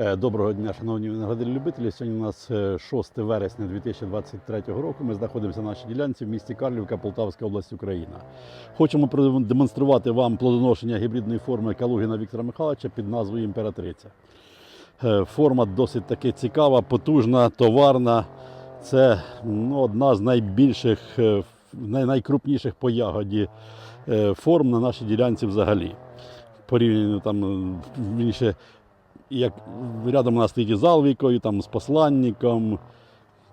Е, Доброго дня, шановні виноградарі-любителі. Сьогодні у нас е, 6 вересня 2023 року. Ми знаходимося на нашій ділянці в місті Карлівка, Полтавська область, Україна. Хочемо продемонструвати вам плодоношення гібридної форми Калугіна Віктора Михайловича під назвою Імператриця. Е, Форма досить таки цікава, потужна, товарна. Це ну, одна з найбільших, е, най- найкрупніших по ягоді е, форм на нашій ділянці взагалі. Порівняно там е, вірніше, як рядом у нас стоїть із Алвікою, там з посланником,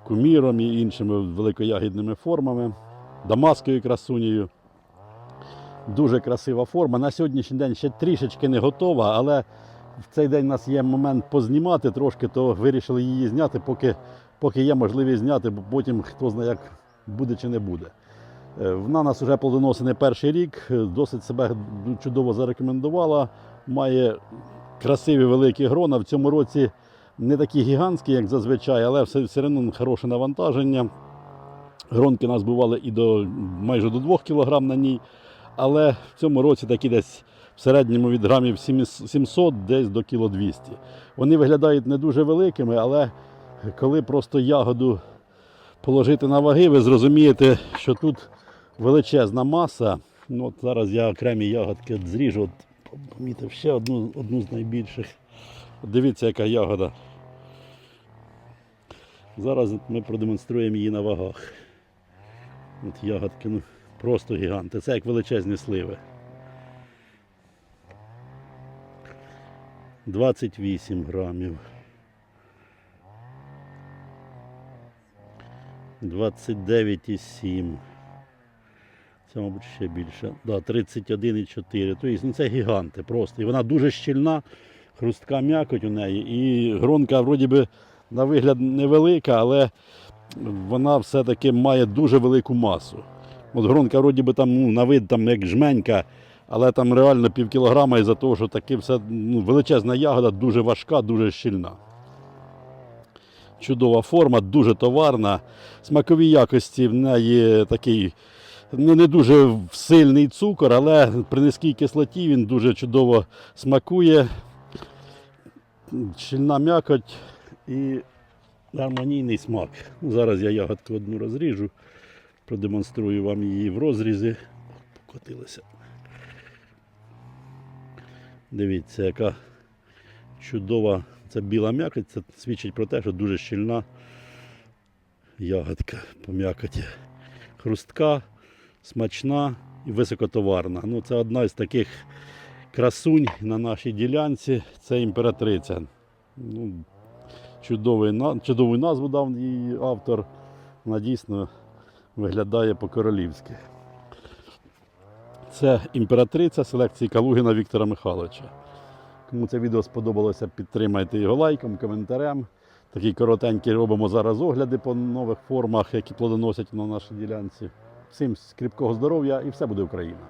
куміром і іншими великоягідними формами, дамаською красунею. Дуже красива форма. На сьогоднішній день ще трішечки не готова, але в цей день у нас є момент познімати трошки, то вирішили її зняти, поки, поки є можливість зняти, бо потім хто знає, як буде чи не буде. Е, Вона нас вже плодоносить не перший рік, досить себе чудово зарекомендувала. Має красиві великі грона. В цьому році не такі гігантські, як зазвичай, але все, все одно хороше навантаження. Гронки нас бували і до майже до 2 кг на ній. Але в цьому році такі десь в середньому від грамів 700 десь до кіло 200. Вони виглядають не дуже великими, але коли просто ягоду положити на ваги, ви зрозумієте, що тут величезна маса. Ну, от зараз я окремі ягодки зріжу. Помітив ще одну, одну з найбільших. Дивіться, яка ягода. Зараз ми продемонструємо її на вагах. От ягодки ну, просто гіганти. Це як величезні сливи. 28 грамів. 29,7. Це, мабуть, ще більше. Да, 31,4. Тобто ну, це гіганти просто. І вона дуже щільна, хрустка м'якоть у неї. І гронка, вроді би, на вигляд невелика, але вона все-таки має дуже велику масу. От гронка, вроді би, там, ну, на вид там, як жменька, але там реально пів кілограма із-за того, що таки все ну, величезна ягода, дуже важка, дуже щільна. Чудова форма, дуже товарна. Смакові якості в неї такий не, дуже сильний цукор, але при низькій кислоті він дуже чудово смакує. Щільна м'якоть і гармонійний смак. Зараз я ягодку одну розріжу, продемонструю вам її в розрізі. Покотилася. Дивіться, яка чудова це біла м'якоть. Це свідчить про те, що дуже щільна ягодка по м'якоті. Хрустка, смачна і високотоварна. Ну, це одна з таких красунь на нашій ділянці. Це імператриця. Ну, чудовий, чудову назву дав її автор. Вона дійсно виглядає по-королівськи. Це імператриця селекції Калугіна Віктора Михайловича. Кому це відео сподобалося, підтримайте його лайком, коментарем. Такі коротенькі робимо зараз огляди по нових формах, які плодоносять на нашій ділянці. Всім скріпкого здоров'я і все буде Україна!